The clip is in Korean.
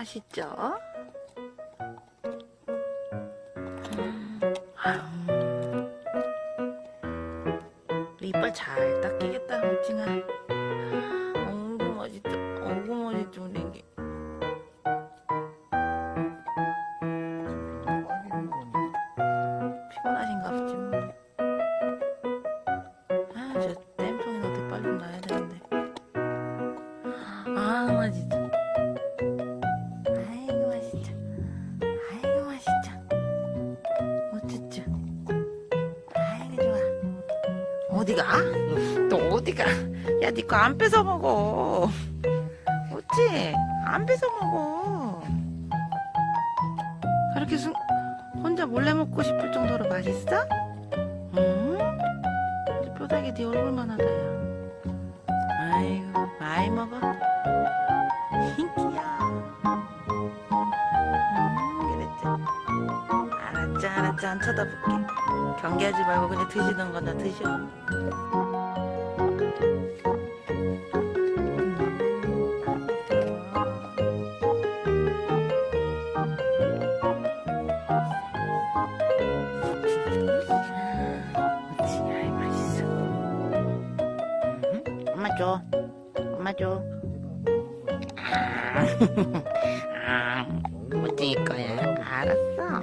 아시죠? 이빨 잘 닦이겠다, 뭉칭아. 어구, 맛있다. 어구, 맛있다, 우리 애기. 피곤하신가 보지, 뭐. 아, 저 어디가? 또 어디가? 야, 니거 안 뺏어 먹어. 어찌? 안 뺏어 먹어. 그렇게 순, 혼자 몰래 먹고 싶을 정도로 맛있어? 응? 이 뼈다귀 네 얼굴만 하다, 야. 아이고, 많이 먹어. 알았지. 안 쳐다볼게. 경계하지 말고 그냥 드시던 거나 드셔. 엄마 줘. 아, 아, 어디 거야? 알았어,